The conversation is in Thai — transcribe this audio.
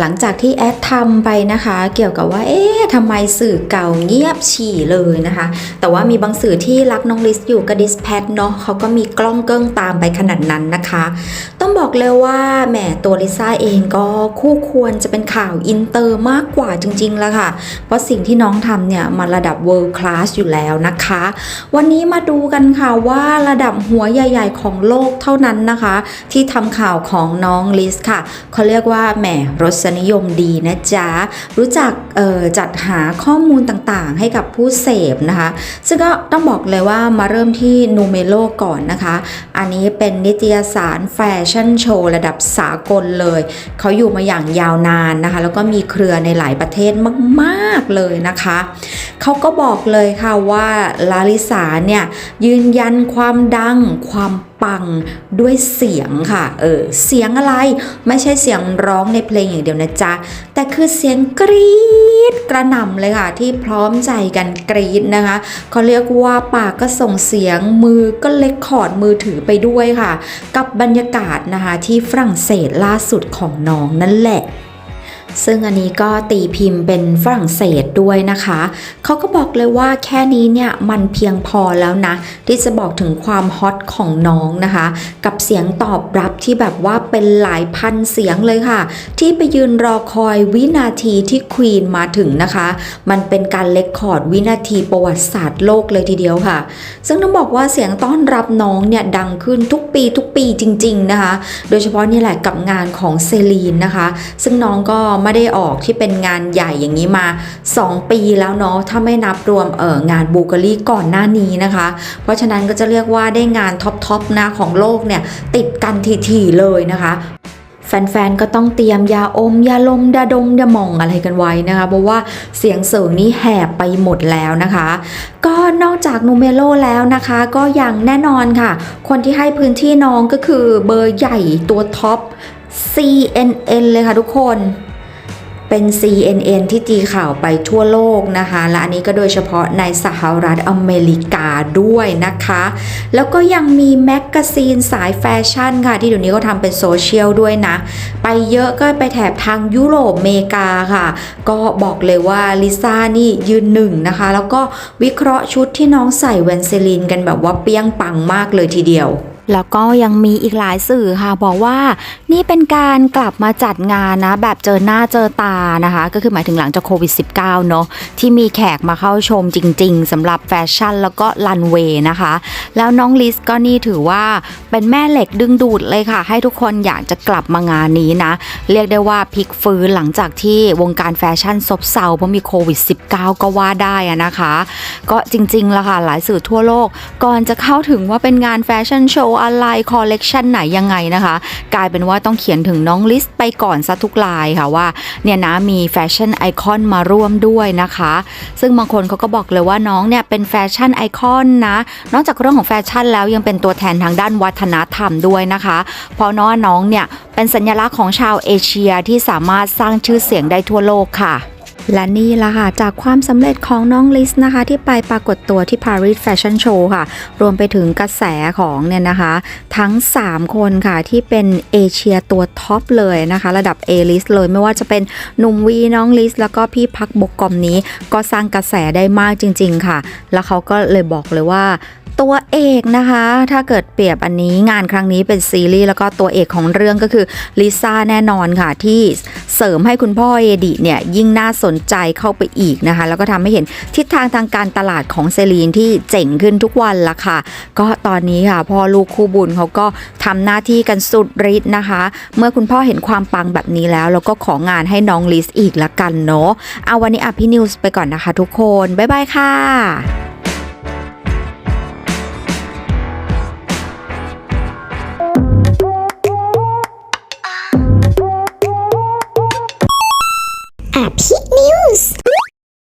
หลังจากที่แอดทำไปนะคะ เกี่ยวกับว่าเอ๊ะทำไมสื่อเก่าเงียบฉี่เลยนะคะ แต่ว่ามีบางสื่อที่รักน้องลิสอยู่กับดิสแพทเนาะเขาก็มีกล้องเกิ้งตามไปขนาดนั้นนะคะ บอกเลยว่าแหมตัวลิซ่าเองก็คู่ควรจะเป็นข่าวอินเตอร์มากกว่าจริงๆแล้วค่ะ เพราะสิ่งที่น้องทำเนี่ยมันระดับ world class อยู่แล้วนะคะ วันนี้มาดูกันค่ะว่าระดับหัวใหญ่ๆของโลกเท่านั้นนะคะ ที่ทำข่าวของน้องลิสค่ะเขาเรียกว่าแหมรสนิยมดีนะจ๊ะ รู้จักจัดหาข้อมูลต่างๆ ให้กับผู้เสพนะคะ ซึ่งก็ต้องบอกเลยว่ามาเริ่มที่นูเมโลก่อนนะคะ อันนี้เป็นนิตยสารแฟชั่นโชว์ระดับสากลเลย เขาอยู่มาอย่างยาวนานนะคะ แล้วก็มีเครือในหลายประเทศมากๆเลยนะคะ เขาก็บอกเลยค่ะว่าลาลิสาเนี่ยยืนยันความดังความ ปังด้วยเสียงค่ะ เออ เสียงอะไร ไม่ใช่เสียงร้องในเพลงอย่างเดียวนะจ๊ะ แต่คือเสียงกรี๊ดกระหน่ำเลยค่ะ ที่พร้อมใจกันกรี๊ดนะคะเขาเรียกว่าปากก็ส่งเสียงมือก็เล็กคอร์ดมือถือไปด้วยค่ะ กับบรรยากาศนะคะที่ฝรั่งเศสล่าสุดของน้องนั่นแหละ ซึ่งอันนี้ก็ตีพิมพ์เป็นฝรั่งเศสด้วยนะคะ เขาก็บอกเลยว่าแค่นี้เนี่ยมันเพียงพอแล้วนะ ที่จะบอกถึงความฮอตของน้องนะคะ กับเสียงตอบรับที่แบบว่าเป็นหลายพันเสียงเลยค่ะ ที่ไปยืนรอคอยวินาทีที่ควีนมาถึงนะคะ มันเป็นการเลคคอร์ดวินาทีประวัติศาสตร์โลกเลยทีเดียวค่ะ ซึ่งต้องบอกว่าเสียงต้อนรับน้องเนี่ยดังขึ้นทุกปีทุกปีจริง ๆนะคะ โดยเฉพาะนี่แหละกับงานของเซรีนนะคะ ซึ่งน้องก็ไม่ได้ออกที่เป็นงานใหญ่อย่างนี้มา 2 ปีแล้วเนาะถ้าไม่นับรวมเอองานบูการีก่อนหน้านี้นะคะ เพราะฉะนั้นก็จะเรียกว่าได้งานท็อปๆนะของโลกเนี่ยติดกันทีๆเลยนะคะแฟนๆ ก็ต้องเตรียมยาอม ยาลมยาดมยาหมองอะไรกันไว้นะคะ เพราะว่าเสียงเสริงนี้แหบไปหมดแล้วนะคะ ก็นอกจากนูเมโลแล้วนะคะ ก็อย่างแน่นอนค่ะ คนที่ให้พื้นที่น้องก็คือเบอร์ใหญ่ตัวท็อป CNN เลยค่ะทุกคน เป็น CNN ที่ตีข่าวไปทั่วโลกนะคะ และอันนี้ก็โดยเฉพาะในสหรัฐอเมริกาด้วยนะคะ แล้วก็ยังมีแมกกาซีนสายแฟชั่นค่ะ ที่เดี๋ยวนี้ก็ทำเป็นโซเชียลด้วยนะ ไปเยอะก็ไปแถบทางยุโรปอเมริกาค่ะ ก็บอกเลยว่าลิซ่านี่ยืนหนึ่งนะคะ แล้วก็วิเคราะห์ชุดที่น้องใส่แวนเซลินกันแบบว่าเปี้ยงปังมากเลยทีเดียว แล้วก็ยังมีอีกหลายสื่อค่ะบอกว่านี่เป็นการกลับมาจัดงานนะ แบบเจอหน้าเจอตานะคะ ก็คือหมายถึงหลังจากโควิด -19 เนอะที่มีแขกมาเข้าชมจริง ๆสำหรับแฟชั่นแล้วก็รันเวย์นะคะ แล้วน้องลิสก็นี่ถือว่าเป็นแม่เหล็กดึงดูดเลยค่ะ ให้ทุกคนอยากจะกลับมางานนี้นะ เรียกได้ว่าพลิกฟื้นหลังจากที่วงการแฟชั่นซบเซาเพราะมีโควิด -19 ก็ว่าได้นะคะ ก็จริงๆละค่ะหลายสื่อทั่วโลกก่อนจะเข้าถึงว่าเป็นงานแฟชั่นโชว์อะไรคอลเลกชันไหนยังไงนะคะ กลายเป็นว่าต้องเขียนถึงน้องลิสไปก่อนซะทุกลายค่ะว่าเนี่ยนะมีแฟชั่นไอคอนมาร่วมด้วยนะคะ ซึ่งบางคนเขาก็บอกเลยว่าน้องเนี่ยเป็นแฟชั่นไอคอนนะนอกจากเรื่องของแฟชั่นแล้วยังเป็นตัวแทนทางด้านวัฒนธรรมด้วยนะคะเพราะน้องน้องเนี่ยเป็นสัญลักษณ์ของชาวเอเชียที่สามารถสร้างชื่อเสียงได้ทั่วโลกค่ะ และนี่ละค่ะ จากความสำเร็จของน้องลิสนะคะ ที่ไปปรากฏตัวที่ Paris Fashion Show ค่ะ รวมไปถึงกระแสของเนี่ยนะคะ ทั้ง 3 คนค่ะที่เป็นเอเชียตัวท็อปเลยนะคะ ระดับ A list เลยไม่ว่าจะเป็นหนุ่มวีน้องลิส แล้วก็พี่พักบกกอมนี้ก็สร้างกระแสได้มากจริง ๆ ค่ะ แล้วเขาก็เลยบอกเลยว่าตัวเอกนะคะ ถ้าเกิดเปรียบอันนี้งานครั้งนี้เป็นซีรีส์แล้วก็ตัวเอกของเรื่องก็คือลิซ่าแน่นอนค่ะที่ เสริมให้คุณพ่อเอดิเนี่ยยิ่งน่าสนใจเข้าไปอีกนะคะ แล้วก็ทำให้เห็นทิศทางทางการตลาดของเซรีนที่เจ๋งขึ้นทุกวันละค่ะ ก็ตอนนี้ค่ะพ่อลูกคู่บุญเขาก็ทำหน้าที่กันสุดฤทธิ์นะคะ เมื่อคุณพ่อเห็นความปังแบบนี้แล้วเราก็ของานให้น้องลิสอีกละกันเนาะเอาวันนี้อะพี่นิวส์ไปก่อนนะคะ ทุกคน บ๊ายบายค่ะ